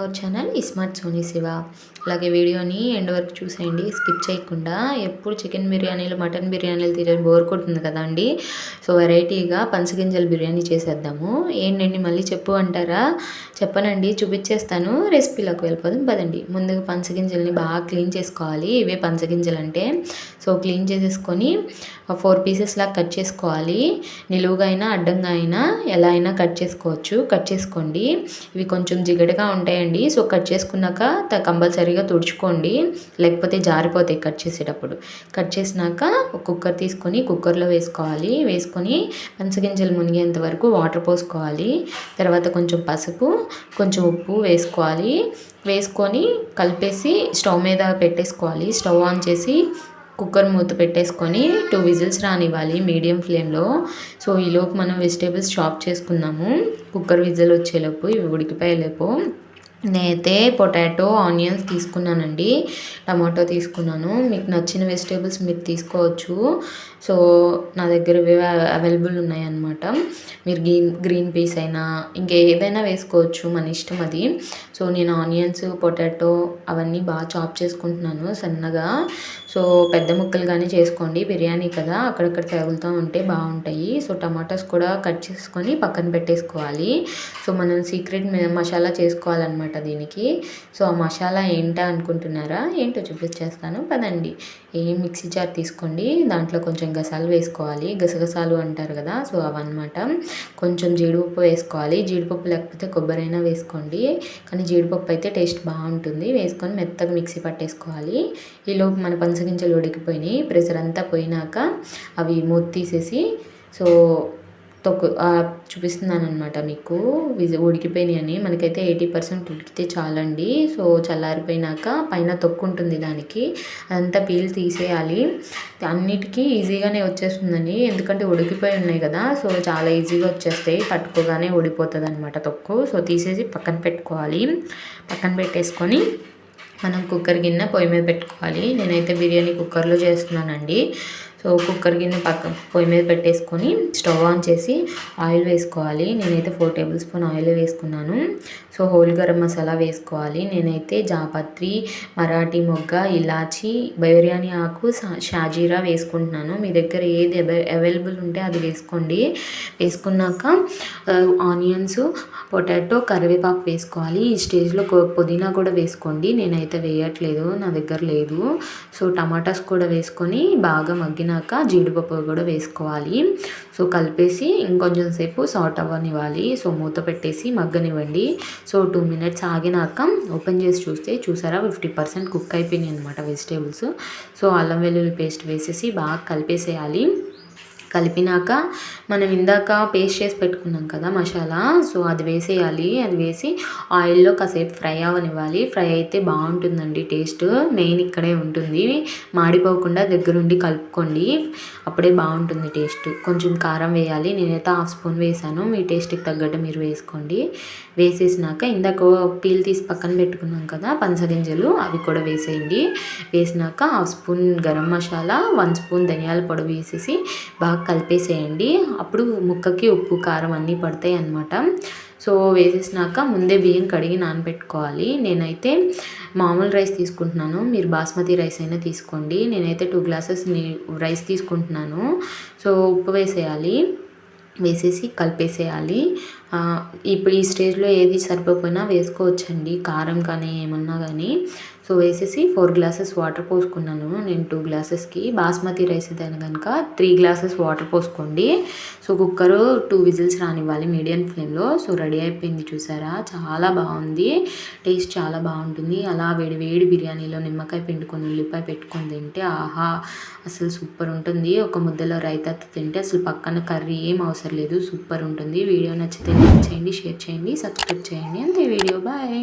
Our channel smart Soni Siva. అలాగే వీడియోని end వరకు చూసేయండి స్కిప్ చేయకుండా. ఎప్పుడు చికెన్ బిర్యానీలు మటన్ బిర్యానీలు తినని బోర్ కొడుతుంది కదా అండి. సో వెరైటీగా పంచగింజల బిర్యానీ చేసేద్దాము. ఏంటండి మళ్ళీ చెప్పు అంటారా? చెప్పనండి చూపించేస్తాను రెసిపీలోకి వెళ్ళిపోదాం పదండి. ముందుగా పంచగింజల్ని బాగా క్లీన్ చేసుకోవాలి. ఇవే పంచగింజలు అంటే సో క్లీన్ చేసేసుకొని ఫోర్ పీసెస్ లాగా కట్ చేసుకోవాలి. నిలువుగా అయినా అడ్డంగా అయినా ఎలా అయినా కట్ చేసుకోవచ్చు. కట్ చేసుకోండి. ఇవి కొంచెం జిగటగా ఉంటాయండి. సో కట్ చేసుకున్నాక కంపల్సరీగా తుడుచుకోండి. లేకపోతే జారిపోతాయి కట్ చేసేటప్పుడు. కట్ చేసినాక కుక్కర్ తీసుకొని కుక్కర్లో వేసుకోవాలి. వేసుకొని పంచగింజలు మునిగేంత వరకు వాటర్ పోసుకోవాలి. తర్వాత కొంచెం పసుపు కొంచెం ఉప్పు వేసుకోవాలి. వేసుకొని కలిపేసి స్టవ్ మీద పెట్టేసుకోవాలి. స్టవ్ ఆన్ చేసి కుక్కర్ మూత పెట్టేసుకొని టూ విజిల్స్ రానివ్వాలి మీడియం ఫ్లేమ్లో. సో ఈలోపు మనం వెజిటేబుల్స్ చాప్ చేసుకున్నాము కుక్కర్ విజిల్ వచ్చేలోపు ఇవి ఉడికిపోయేలోపు. నేనైతే పొటాటో ఆనియన్స్ తీసుకున్నానండి. టమాటో తీసుకున్నాను. మీకు నచ్చిన వెజిటేబుల్స్ మీరు తీసుకోవచ్చు. సో నా దగ్గర అవైలబుల్ ఉన్నాయన్నమాట. మీరు గ్రీన్ గ్రీన్ పీస్ అయినా ఇంకా ఏదైనా వేసుకోవచ్చు మన ఇష్టం అది. సో నేను ఆనియన్స్ పొటాటో అవన్నీ బాగా చాప్ చేసుకుంటున్నాను సన్నగా. సో పెద్ద ముక్కలు కానీ చేసుకోండి. బిర్యానీ కదా అక్కడక్కడ తగులుతూ ఉంటే బాగుంటాయి. సో టమాటాస్ కూడా కట్ చేసుకొని పక్కన పెట్టేసుకోవాలి. సో మనం సీక్రెట్ మసాలా చేసుకోవాలన్నమాట. దీనికి. సో ఆ మసాలా ఏంటా అనుకుంటున్నారా? ఏంటో చూపించేస్తాను. పదండి. ఏ మిక్సీ జార్ తీసుకోండి. దాంట్లో కొంచెం గసాలు వేసుకోవాలి. గసగసాలు అంటారు కదా సో అవన్నమాట. కొంచెం జీడిపప్పు వేసుకోవాలి. జీడిపప్పు లేకపోతే కొబ్బరి అయినా వేసుకోండి. కానీ జీడిపప్పు అయితే టేస్ట్ బాగుంటుంది. వేసుకొని మెత్తగా మిక్సీ పట్టేసుకోవాలి. ఈలోపు మన పంచగింజలు ఉడికిపోయినాయి. ప్రెషర్ అంతా పోయినాక అవి మూత తీసేసి సో తొక్కు చూపిస్తున్నాను అనమాట మీకు. ఉడికిపోయినాయని. మనకైతే ఎయిటీ పర్సెంట్ ఉడికితే చాలండి. సో చల్లారిపోయినాక పైన తొక్కు ఉంటుంది దానికి. అదంతా పీల్ తీసేయాలి. అన్నిటికీ ఈజీగానే వచ్చేస్తుందని ఎందుకంటే ఉడికిపోయి ఉన్నాయి కదా. సో చాలా ఈజీగా వచ్చేస్తాయి. పట్టుకోగానే ఊడిపోతుంది అనమాట తొక్కు. సో తీసేసి పక్కన పెట్టుకోవాలి. పక్కన పెట్టేసుకొని మనం కుక్కర్ గిన్నె పొయ్యి మీద పెట్టుకోవాలి. నేనైతే బిర్యానీ కుక్కర్లో చేస్తున్నానండి. సో కుక్కర్ గిన్నె పక్క పొయ్యి మీద పెట్టేసుకొని స్టవ్ ఆన్ చేసి ఆయిల్ వేసుకోవాలి. నేనైతే ఫోర్ టేబుల్ స్పూన్ ఆయిల్ వేసుకున్నాను. సో హోల్ గరం మసాలా వేసుకోవాలి. నేనైతే జాపత్రి మరాఠీ మొగ్గ ఇలాచి బిర్యానీ ఆకు షాజీరా వేసుకుంటున్నాను. మీ దగ్గర ఏది అవైలబుల్ ఉంటే అది వేసుకోండి. వేసుకున్నాక ఆనియన్స్ పొటాటో కరివేపాకు వేసుకోవాలి. ఈ స్టేజ్లో పుదీనా కూడా వేసుకోండి. నేనైతే వేయట్లేదు. నా దగ్గర లేదు. సో టమాటాస్ కూడా వేసుకొని బాగా మగ్గిన మగ్గినాక జీడిపప్పు కూడా వేసుకోవాలి. సో కలిపేసి ఇంకొంచెం సేపు సాట్ అవ్వనివ్వాలి. సో మూత పెట్టేసి మగ్గనివ్వండి. సో టూ మినిట్స్ ఆగినాక ఓపెన్ చేసి చూస్తే చూసారా? ఫిఫ్టీ పర్సెంట్ కుక్ అయిపోయినాయి అనమాట వెజిటేబుల్స్ సో అల్లం వెల్లుల్లి పేస్ట్ వేసేసి బాగా కలిపేసేయాలి. కలిపినాక మనం ఇందాక పేస్ట్ చేసి పెట్టుకున్నాం కదా మసాలా సో అది వేసేయాలి. అది వేసి ఆయిల్లో కాసేపు ఫ్రై అవనివ్వాలి. ఫ్రై అయితే బాగుంటుందండి టేస్ట్. మెయిన్ ఇక్కడే ఉంటుంది. మాడిపోకుండా దగ్గరుండి కలుపుకోండి. అప్పుడే బాగుంటుంది టేస్ట్. కొంచెం కారం వేయాలి. నేనైతే హాఫ్ స్పూన్ వేసాను. మీ టేస్ట్కి తగ్గట్టు మీరు వేసుకోండి. వేసేసినాక ఇందాక పీల్ తీసి పక్కన పెట్టుకున్నాం కదా పంచగింజలు అవి కూడా వేసేయండి. వేసినాక half spoon garam masala one spoon ధనియాల పొడి వేసేసి బాగా కలిపేసేయండి. అప్పుడు ముక్కకి ఉప్పు కారం అన్నీ పడతాయి అన్నమాట. సో వేసేసినాక ముందే బియ్యం కడిగి నానబెట్టుకోవాలి. నేనైతే మామూలు రైస్ తీసుకుంటున్నాను. మీరు బాస్మతి రైస్ అయినా తీసుకోండి. నేనైతే టూ గ్లాసెస్ రైస్ తీసుకుంటున్నాను. సో ఉప్పు వేసేయాలి. వేసేసి కలిపేసేయాలి. ఇప్పుడు ఈ స్టేజ్లో ఏది సరిపోయినా వేసుకోవచ్చండి. కారం కానీ ఏమన్నా కానీ. సో వేసేసి ఫోర్ గ్లాసెస్ వాటర్ పోసుకున్నాను. నేను టూ గ్లాసెస్కి బాస్మతి రైస్ అయితే కనుక త్రీ గ్లాసెస్ వాటర్ పోసుకోండి. సో కుక్కరు టూ విజిల్స్ రానివ్వాలి మీడియం ఫ్లేమ్లో. సో రెడీ అయిపోయింది చూసారా? చాలా బాగుంది. టేస్ట్ చాలా బాగుంటుంది. అలా వేడి వేడి బిర్యానీలో నిమ్మకాయ పిండుకొని ఉల్లిపాయ పెట్టుకొని తింటే ఆహా అసలు సూపర్ ఉంటుంది. ఒక ముద్దలో రైతా తింటే అసలు పక్కన కర్రీ ఏం అవసరం లేదు. సూపర్ ఉంటుంది. వీడియో నచ్చితే లైక్ చేయండి షేర్ చేయండి సబ్స్క్రైబ్ చేయండి. అంతే. వీడియో. బాయ్.